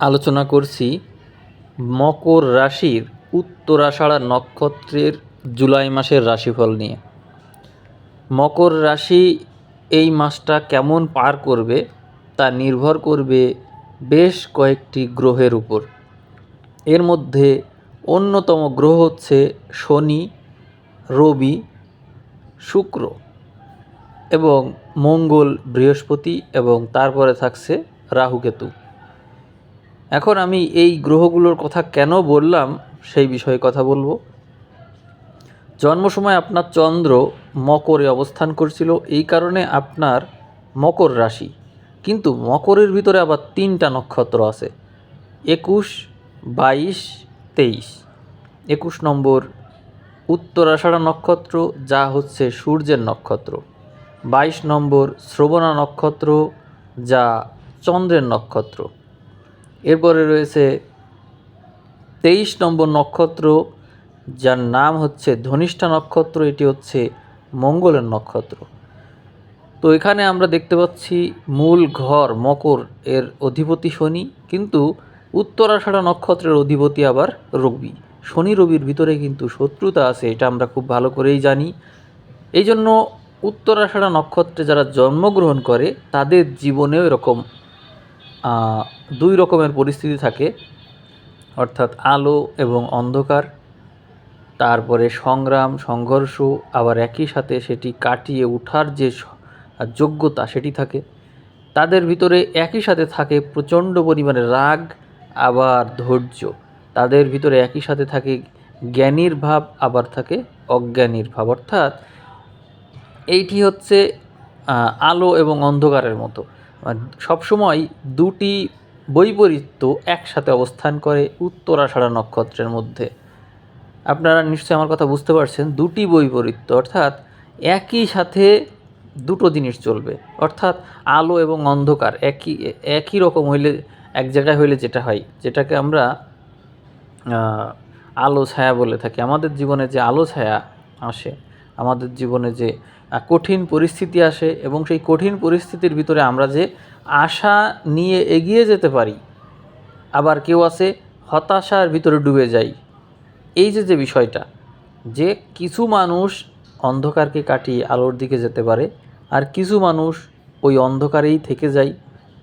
আলোচনা করছি মকর রাশির উত্তরাষাঢ়া নক্ষত্রের জুলাই মাসের রাশিফল নিয়ে। মকর রাশি এই মাসটা কেমন পার করবে তা নির্ভর করবে বেশ কয়েকটি গ্রহের উপর। এর মধ্যে অন্যতম গ্রহ হচ্ছে শনি, রবি, শুক্র এবং মঙ্গল বৃহস্পতি এবং তারপরে থাকছে রাহুকেতু এখন আমি এই গ্রহগুলোর কথা কেন বললাম সেই বিষয়ে কথা বলব। জন্ম সময় আপনার চন্দ্র মকরে অবস্থান করছিল, এই কারণে আপনার মকর রাশি। কিন্তু মকরের ভিতরে আবার তিনটা নক্ষত্র আছে, একুশ, বাইশ, তেইশ। একুশ নম্বর, উত্তরাষাঢ়া নক্ষত্র, যা হচ্ছে সূর্যের নক্ষত্র। বাইশ নম্বর, শ্রবণা নক্ষত্র, যা চন্দ্রের নক্ষত্র। এরপরে রয়েছে তেইশ নম্বর নক্ষত্র, যার নাম হচ্ছে ধনিষ্ঠা নক্ষত্র, এটি হচ্ছে মঙ্গলের নক্ষত্র। তো এখানে আমরা দেখতে পাচ্ছি মূল ঘর, মকর এর অধিপতি শনি, কিন্তু উত্তরাষাঢ়া নক্ষত্রের অধিপতি আবার রবি। শনি রবির ভিতরে কিন্তু শত্রুতা আছে, এটা আমরা খুব ভালো করেই জানি। এই জন্য উত্তরাষাঢ়া নক্ষত্রে যারা জন্মগ্রহণ করে, তাদের জীবনেও এরকম দুই রকমের পরিস্থিতি থাকে। অর্থাৎ আলো এবং অন্ধকার, তারপরে সংগ্রাম, সংঘর্ষ, আবার একই সাথে সেটি কাটিয়ে ওঠার যে যোগ্যতা সেটি থাকে। তাদের ভিতরে একই সাথে থাকে প্রচণ্ড পরিমাণে রাগ, আবার ধৈর্য। তাদের ভিতরে একই সাথে থাকে জ্ঞানীর ভাব, আবার থাকে অজ্ঞানীর ভাব। অর্থাৎ এইটি হচ্ছে আলো এবং অন্ধকারের মতো। সবসময় দুটি বৈপরীত্য একসাথে অবস্থান করে উত্তরাষাঢ়া নক্ষত্রের মধ্যে। আপনারা নিশ্চয়ই আমার কথা বুঝতে পারছেন, দুটি বৈপরীত্য, অর্থাৎ একই সাথে দুটো জিনিস চলবে। অর্থাৎ আলো এবং অন্ধকার, একই একই রকম হইলে, এক জায়গায় হইলে যেটা হয়, যেটাকে আমরা আলো ছায়া বলে থাকি। আমাদের জীবনে যে আলো ছায়া আসে, আমাদের জীবনে যে কঠিন পরিস্থিতি আসে এবং সেই কঠিন পরিস্থিতির ভিতরে আমরা যে আশা নিয়ে এগিয়ে যেতে পারি, আবার কেউ আছে হতাশার ভিতরে ডুবে যায় এই যে যে বিষয়টা, যে কিছু মানুষ অন্ধকারকে কাটিয়ে আলোর দিকে যেতে পারে, আর কিছু মানুষ ওই অন্ধকারেই থেকে যায়।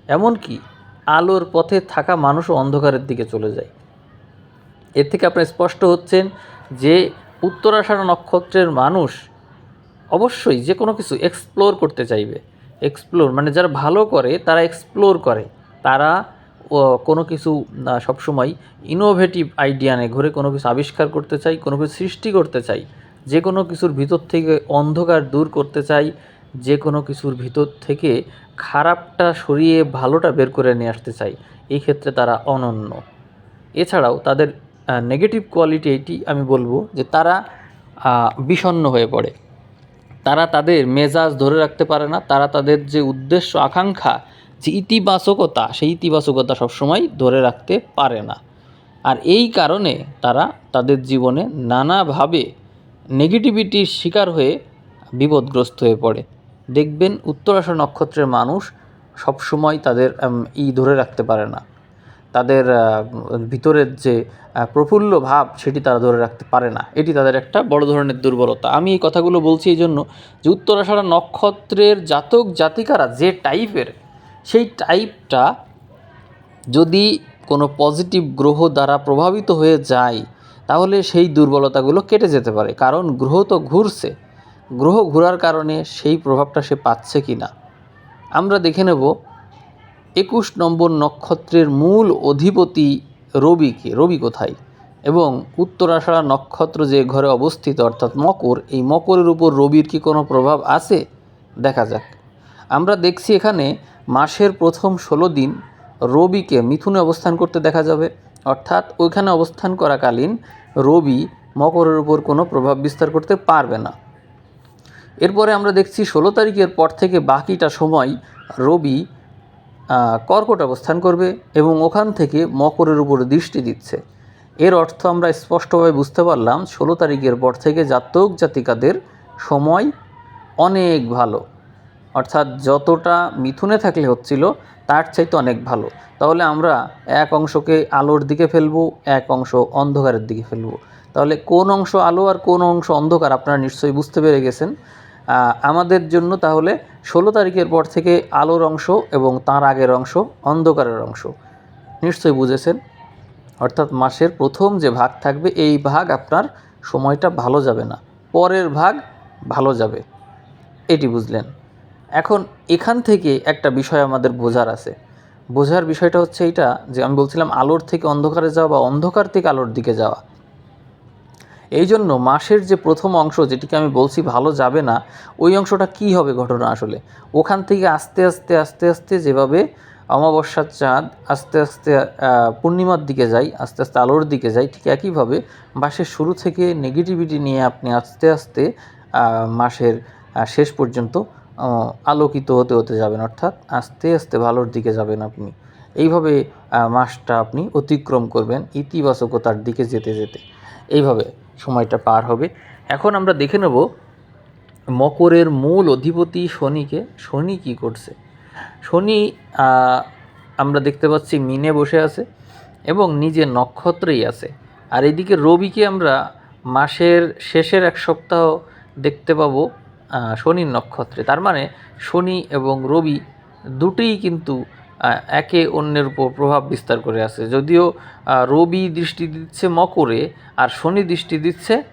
এমনকি আলোর পথে থাকা মানুষও অন্ধকারের দিকে চলে যায়। এর থেকে আপনার স্পষ্ট হচ্ছেন যে উত্তরাষাঢ়া নক্ষত্রের মানুষ অবশ্যই যে কোনো কিছু এক্সপ্লোর করতে চাইবে। এক্সপ্লোর মানে যারা ভালো করে তারা এক্সপ্লোর করে। তারা কোনো কিছু সবসময় ইনোভেটিভ আইডিয়া নিয়ে ঘুরে কোনো কিছু আবিষ্কার করতে চাই কোনো কিছু সৃষ্টি করতে চাই। যে কোনো কিছুর ভিতর থেকে অন্ধকার দূর করতে চাই যে কোনো কিছুর ভিতর থেকে খারাপটা সরিয়ে ভালোটা বের করে নিয়ে আসতে চাই। এই ক্ষেত্রে তারা অনন্য। এছাড়াও তাদের নেগেটিভ কোয়ালিটি এটি আমি বলব যে তারা আহ, বিষণ্ণ হয়ে পড়ে। তারা তাদের মেজাজ ধরে রাখতে পারে না, তারা তাদের যে উদ্দেশ্য, আকাঙ্ক্ষা, যে ইতিবাচকতা, সেই ইতিবাচকতা সবসময় ধরে রাখতে পারে না। আর এই কারণে তারা তাদের জীবনে নানাভাবে নেগেটিভিটির শিকার হয়ে বিপদগ্রস্ত হয়ে পড়ে। দেখবেন উত্তরাষাঢ় নক্ষত্রের মানুষ সবসময় তাদের ই ধরে রাখতে পারে না। তাদের ভিতরের যে প্রফুল্ল ভাব সেটি তারা ধরে রাখতে পারে না। এটি তাদের একটা বড় ধরনের দুর্বলতা। আমি এই কথাগুলো বলছি এই জন্য যে উত্তরাষাঢ়া নক্ষত্রের জাতক জাতিকারা যে টাইপের, সেই টাইপটা যদি কোনো পজিটিভ গ্রহ দ্বারা প্রভাবিত হয়ে যায়, তাহলে সেই দুর্বলতাগুলো কেটে যেতে পারে। কারণ গ্রহ তো ঘুরছে। গ্রহ ঘোরার কারণে সেই প্রভাবটা সে পাচ্ছে কি না আমরা দেখে নেব একুশ নম্বর নক্ষত্রের মূল অধিপতি রবিকে, রবি কোথায়? এবং উত্তরাষাঢ়া নক্ষত্র যে ঘরে অবস্থিত, অর্থাৎ মকর, এই মকরের উপর রবির কি কোনো প্রভাব আছে? দেখা যাক। আমরা দেখছি এখানে মাসের প্রথম ষোলো দিন রবিকে মিথুনে অবস্থান করতে দেখা যাবে। অর্থাৎ ওইখানে অবস্থান করাকালীন রবি মকরের উপর কোনো প্রভাব বিস্তার করতে পারবে না। এরপরে আমরা দেখছি ষোলো তারিখের পর থেকে বাকিটা সময় রবি কর্কট অবস্থান করবে এবং ওখান থেকে মকরের উপর দৃষ্টি দিচ্ছে। এর অর্থ আমরা স্পষ্টভাবে বুঝতে পারলাম, ষোলো তারিখের পর থেকে জাতক জাতিকাদের সময় অনেক ভালো। অর্থাৎ যতটা মিথুনে থাকলে হচ্ছিল, তার চাইতে অনেক ভালো। তাহলে আমরা এক অংশকে আলোর দিকে ফেলব, এক অংশ অন্ধকারের দিকে ফেলব। তাহলে কোন অংশ আলো আর কোন অংশ অন্ধকার আপনারা নিশ্চয়ই বুঝতে পেরে গেছেন। আমাদের জন্য তাহলে ষোলো তারিখের পর থেকে আলোর অংশ এবং তার আগের অংশ অন্ধকারের অংশ। নিশ্চয়ই বুঝেছেন? অর্থাৎ মাসের প্রথম যে ভাগ থাকবে, এই ভাগ আপনার সময়টা ভালো যাবে না। পরের ভাগ ভালো যাবে। এটি বুঝলেন। এখন এখান থেকে একটা বিষয় আমাদের বোঝার আছে। বোঝার বিষয়টা হচ্ছে এইটা যে আমি বলছিলাম আলোর থেকে অন্ধকারে যাওয়া বা অন্ধকার থেকে আলোর দিকে যাওয়া। এই জন্য মাসের যে প্রথম অংশ, যেটিকে আমি বলছি ভালো যাবে না, ওই অংশটা কি হবে ঘটনা আসলে? ওখান থেকে আস্তে আস্তে আস্তে আস্তে যেভাবে অমাবস্যার চাঁদ আস্তে আস্তে পূর্ণিমার দিকে যায়, আস্তে আস্তে আলোর দিকে যায়, ঠিক একইভাবে মাসের শুরু থেকে নেগেটিভিটি নিয়ে আপনি আস্তে আস্তে মাসের শেষ পর্যন্ত আলোকিত হতে হতে যাবেন। অর্থাৎ আস্তে আস্তে ভালোর দিকে যাবেন আপনি। এইভাবে মাসটা আপনি অতিক্রম করবেন ইতিবাচকতার দিকে যেতে যেতে। এইভাবে সময়টা পার হবে। এখন আমরা দেখে নেব মকরের মূল অধিপতি শনিকে। শনি কি করছে? শনি আমরা দেখতে পাচ্ছি মিনে বসে আছে এবং নিজে নক্ষত্রেই আছে। আর এদিকে রবিকে আমরা মাসের শেষের এক সপ্তাহ দেখতে পাবো শনির নক্ষত্রে। তার মানে শনি এবং রবি দুটোই কিন্তু একে অন্যের উপর প্রভাব বিস্তার করে আছে। যদিও রবি দৃষ্টি দিচ্ছে মকরে আর শনি দৃষ্টি দিচ্ছে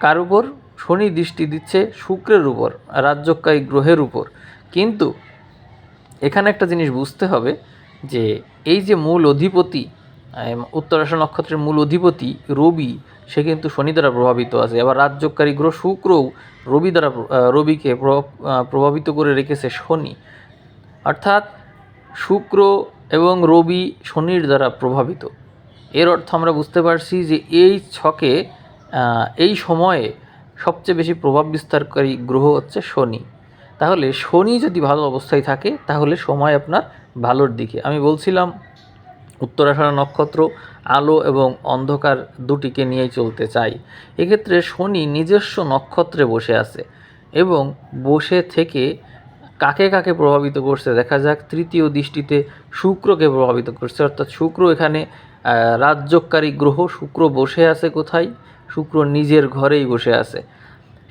কার উপর? শনি দৃষ্টি দিচ্ছে শুক্রের উপর রাজ্যকারী গ্রহের উপর। কিন্তু এখানে একটা জিনিস বুঝতে হবে যে, এই যে মূল অধিপতি উত্তরাশা নক্ষত্রের মূল অধিপতি রবি, সে কিন্তু শনি দ্বারা প্রভাবিত আছে। আবার রাজ্যকারী গ্রহ শুক্রও রবি দ্বারা রবিকে প্রভাব- প্রভাবিত করে রেখেছে শনি। অর্থাৎ শুক্র এবং রবি শনির দ্বারা প্রভাবিত। এর অর্থ আমরা বুঝতে পারছি যে এই ছকে এই সময়ে সবচেয়ে বেশি প্রভাব বিস্তারকারী গ্রহ হচ্ছে শনি। তাহলে শনি যদি ভালো অবস্থায় থাকে, তাহলে সময় আপনার ভালোর দিকে। আমি বলছিলাম, উত্তরাষাঢ় নক্ষত্র আলো এবং অন্ধকার দুটিকে নিয়েই চলতে চাই। এক্ষেত্রে শনি নিজস্ব নক্ষত্রে বসে আছে এবং বসে থেকে কাকে কাকে প্রভাবিত করছে? দেখা যাক, তৃতীয় দৃষ্টিতে শুক্রকে প্রভাবিত করছে। অর্থাৎ শুক্র এখানে রাজ্যকারী গ্রহ, শুক্র বসে আছে কোথায়? শুক্র নিজের ঘরেই বসে আছে।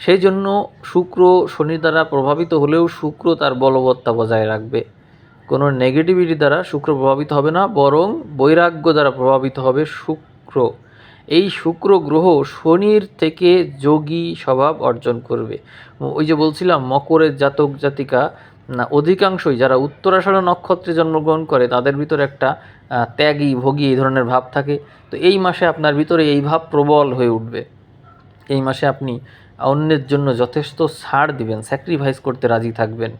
সেই জন্য শুক্র শনি দ্বারা প্রভাবিত হলেও শুক্র তার বলবত্তা বজায় রাখবে। কোনো নেগেটিভিটি দ্বারা শুক্র প্রভাবিত হবে না, বরং বৈরাগ্য দ্বারা প্রভাবিত হবে শুক্র। এই শুক্র গ্রহ শনির থেকে যোগী স্বভাব অর্জন করবে। ওই যে বলছিলাম, মকরের জাতক জাতিকা, না, অধিকাংশই যারা উত্তরাষাঢ় নক্ষত্রে জন্মগ্রহণ করে, তাদের ভিতরে একটা ত্যাগী, ভোগী এই ধরনের ভাব থাকে। তো এই মাসে আপনার ভিতরে এই ভাব প্রবল হয়ে উঠবে। এই মাসে আপনি অন্যের জন্য যথেষ্ট ছাড় দিবেন স্যাক্রিফাইস করতে রাজি থাকবেন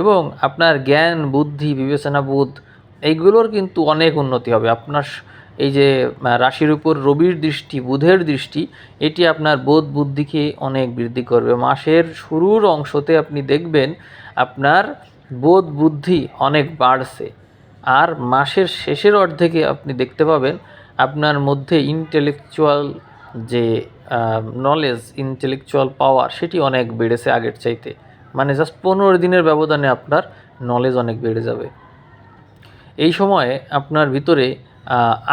এবং আপনার জ্ঞান, বুদ্ধি বিবেচনা বোধ এইগুলোর কিন্তু অনেক উন্নতি হবে। আপনার এই যে রাশির উপর রবির দৃষ্টি, বুধের দৃষ্টি, এটি আপনার বোধ বুদ্ধিকে অনেক বৃদ্ধি করবে। মাসের শুরুর অংশতে আপনি দেখবেন আপনার বোধ বুদ্ধি অনেক বাড়ছে। আর মাসের শেষের অর্ধেকে আপনি দেখতে পাবেন আপনার মধ্যে ইন্টেলেকচুয়াল যে নলেজ ইন্টেলেকচুয়াল পাওয়ার সেটি অনেক বেড়েছে আগের চাইতে। মানে জাস্ট পনেরো দিনের ব্যবধানে আপনার নলেজ অনেক বেড়ে যাবে। এই সময়ে আপনার ভিতরে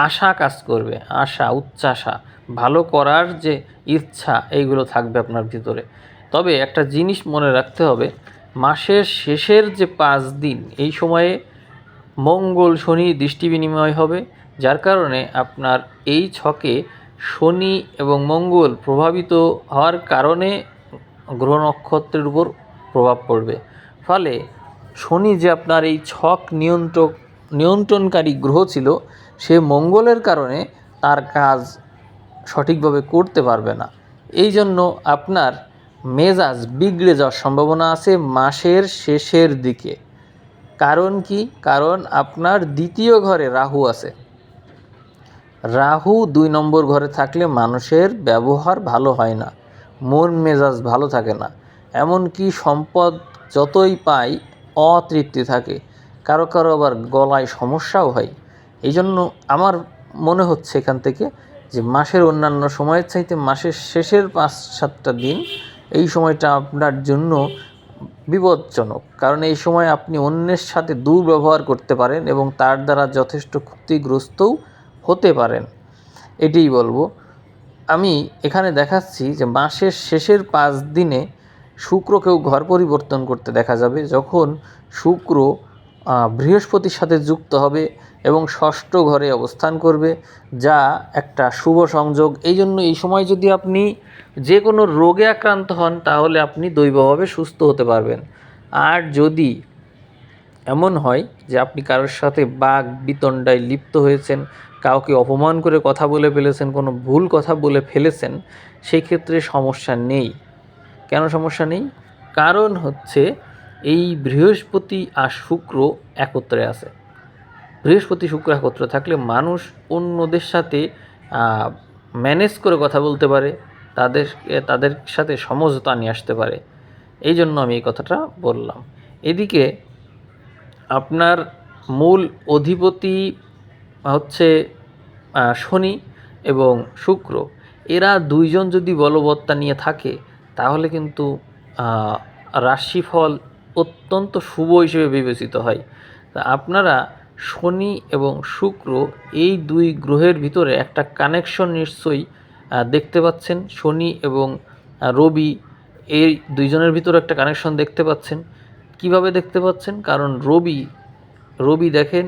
আশা কাজ করবে, আশা, উচ্চাশা, ভালো করার যে ইচ্ছা, এইগুলো থাকবে আপনার ভিতরে। তবে একটা জিনিস মনে রাখতে হবে, মাসের শেষের যে পাঁচ দিন, এই সময়ে মঙ্গল শনি দৃষ্টি বিনিময় হবে, যার কারণে আপনার এই ছকে শনি এবং মঙ্গল প্রভাবিত হওয়ার কারণে গ্রহ নক্ষত্রের উপর প্রভাব পড়বে। ফলে শনি যে আপনার এই ছক নিয়ন্ত্রক, নিয়ন্ত্রণকারী গ্রহ ছিল সে মঙ্গলের কারণে তার কাজ সঠিকভাবে করতে পারবে না। এই জন্য আপনার মেজাজ বিগড়ে যাওয়ার সম্ভাবনা আছে মাসের শেষের দিকে। কারণ কি? কারণ আপনার দ্বিতীয় ঘরে রাহু আছে। রাহু দুই নম্বর ঘরে থাকলে মানুষের ব্যবহার ভালো হয় না, মন মেজাজ ভালো থাকে না। এমনকি সম্পদ যতই পাই অতৃপ্তি থাকে, কারও কারও আবার গলায় সমস্যাও হয়। এই জন্য আমার মনে হচ্ছে এখান থেকে যে মাসের অন্যান্য সময়ের চাইতে মাসের শেষের পাঁচ সাতটা দিন এই সময়টা আপনার জন্য বিপজ্জনক। কারণ এই সময় আপনি অন্যের সাথে দুর্ব্যবহার করতে পারেন এবং তার দ্বারা যথেষ্ট ক্ষতিগ্রস্তও হতে পারেন। এটাই বলব। আমি এখানে দেখাচ্ছি যে মাসের শেষের পাঁচ দিনে শুক্রকেও ঘর পরিবর্তন করতে দেখা যাবে। যখন শুক্র বৃহস্পতির সাথে যুক্ত হবে এবং ষষ্ঠ ঘরে অবস্থান করবে, যা একটা শুভ সংযোগ। এই জন্য এই সময় যদি আপনি যে কোনো রোগে আক্রান্ত হন, তাহলে আপনি দৈবভাবে সুস্থ হতে পারবেন। আর যদি এমন হয় যে আপনি কারোর সাথে বাঘ, বিতণ্ডায় লিপ্ত হয়েছেন, কাউকে অপমান করে কথা বলে ফেলেছেন, কোনো ভুল কথা বলে ফেলেছেন সেই ক্ষেত্রে সমস্যা নেই। কেন সমস্যা নেই? কারণ হচ্ছে এই বৃহস্পতি আর শুক্র একত্রে আছে। বৃহস্পতি, শুক্র একত্রে থাকলে মানুষ অন্যদের সাথে ম্যানেজ করে কথা বলতে পারে, তাদের তাদের সাথে সমঝোতা নিয়ে আসতে পারে। এই জন্য আমি এই কথাটা বললাম। এদিকে আপনার মূল অধিপতি হচ্ছে শনি এবং শুক্র। এরা দুইজন যদি বলবত্তা নিয়ে থাকে, তাহলে কিন্তু রাশিফল অত্যন্ত শুভ হিসেবে বিবেচিত হয়। তা আপনারা শনি এবং শুক্র এই দুই গ্রহের ভিতরে একটা কানেকশন নিশ্চয়ই দেখতে পাচ্ছেন। শনি এবং রবি এই দুইজনের ভিতরে একটা কানেকশন দেখতে পাচ্ছেন। কীভাবে দেখতে পাচ্ছেন? কারণ রবি রবি দেখেন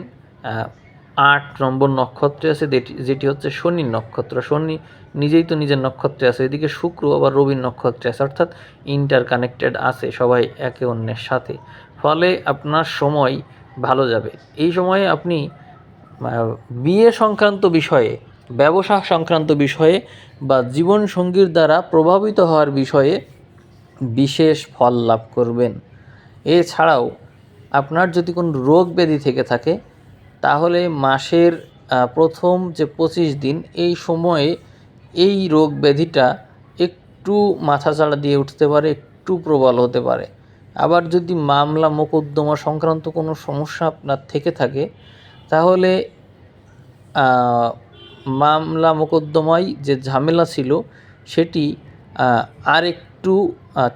আট নম্বর নক্ষত্রে আছে, যেটি- হচ্ছে শনির নক্ষত্র। শনি নিজেই তো নিজের নক্ষত্রে আছে, এদিকে শুক্র আবার রবির নক্ষত্রে আছে, অর্থাৎ ইন্টার কানেক্টেড আছে, সবাই একে অন্যের সাথে। ফলে আপনার সময় ভালো যাবে। এই সময়ে আপনি বিয়ে সংক্রান্ত বিষয়ে, ব্যবসা সংক্রান্ত বিষয়ে বা জীবন সঙ্গীর দ্বারা প্রভাবিত হওয়ার বিষয়ে বিশেষ ফল লাভ করবেন। এছাড়াও আপনার যদি কোনো রোগ ব্যাধি থেকে থাকে তাহলে মাসের প্রথম যে পঁচিশ দিন, এই সময়ে এই রোগ ব্যাধিটা একটু মাথাচাড়া দিয়ে উঠতে পারে, একটু প্রবল হতে পারে। আবার যদি মামলা মোকদ্দমা সংক্রান্ত কোনো সমস্যা আপনার থেকে থাকে, তাহলে মামলা মোকদ্দমায় যে ঝামেলা ছিল, সেটি আর একটু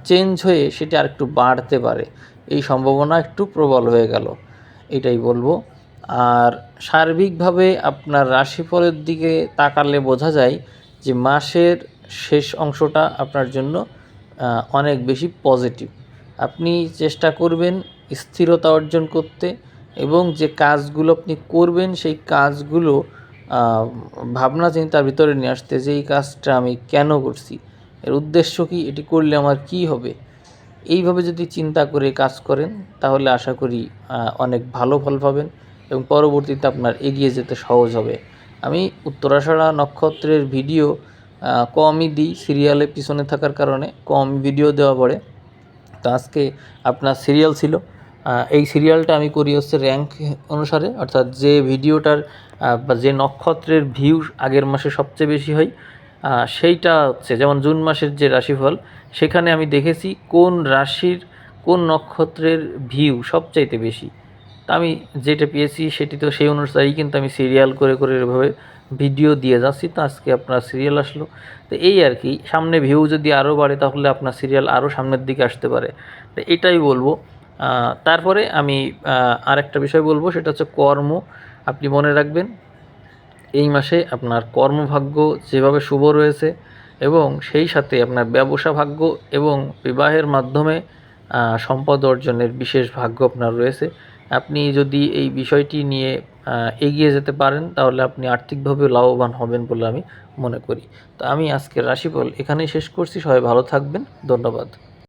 চেঞ্জ হয়ে সেটি আর একটু বাড়তে পারে। এই সম্ভাবনা একটু প্রবল হয়ে গেল। এটাই বলব। আর সার্বিকভাবে আপনার রাশিফলের দিকে তাকালে বোঝা যায় যে মাসের শেষ অংশটা আপনার জন্য অনেক বেশি পজিটিভ। আপনি চেষ্টা করবেন স্থিরতা অর্জন করতে এবং যে কাজগুলো আপনি করবেন সেই কাজগুলো ভাবনা চিন্তার ভিতরে নিয়ে আসতে যে এই কাজটা আমি কেন করছি, এর উদ্দেশ্য কি, এটি করলে আমার কি হবে, এইভাবে যদি চিন্তা করে কাজ করেন, তাহলে আশা করি অনেক ভালো ফল পাবেন। এবং পরবর্তীতে আপনার এগিয়ে যেতে সহজ হবে। আমি উত্তরাষাঢ়া নক্ষত্রের ভিডিও কমই দিই সিরিয়ালে পিছনে থাকার কারণে, কম ভিডিও দেওয়া পড়ে। তো আজকে আপনার সিরিয়াল ছিল এই সিরিয়ালটা আমি করি হচ্ছে র্যাঙ্ক অনুসারে, অর্থাৎ যে ভিডিওটার বা যে নক্ষত্রের ভিউ আগের মাসে সবচেয়ে বেশি হয় সেইটা হচ্ছে যেমন জুন মাসের যে রাশিফল, সেখানে আমি দেখেছি কোন রাশির, কোন নক্ষত্রের ভিউ সবচাইতে বেশি। তা আমি যেটা পেয়েছি সেটি তো সেই অনুসারেই কিন্তু আমি সিরিয়াল করে করে এভাবে ভিডিও দিয়ে যাচ্ছি। তো আজকে আপনার সিরিয়াল আসলো। তো এই আর কি সামনে ভিউ যদি আরও বাড়ে তাহলে আপনার সিরিয়াল আরও সামনের দিকে আসতে পারে। তো এটাই বলব। তারপরে আমি আহ, আরেকটা বিষয় বলব সেটা হচ্ছে কর্ম। আপনি মনে রাখবেন এই মাসে আপনার কর্মভাগ্য যেভাবে শুভ রয়েছে এবং সেই সাথে আপনার ব্যবসা ভাগ্য এবং বিবাহের মাধ্যমে সম্পদ অর্জনের বিশেষ ভাগ্য আপনার রয়েছে। আপনি যদি এই বিষয়টি নিয়ে এগিয়ে যেতে পারেন, তাহলে আপনি আর্থিকভাবে লাভবান হবেন বলে আমি মনে করি। তো আমি আজকের রাশিফল এখানেই শেষ করছি। সবাই ভালো থাকবেন। ধন্যবাদ।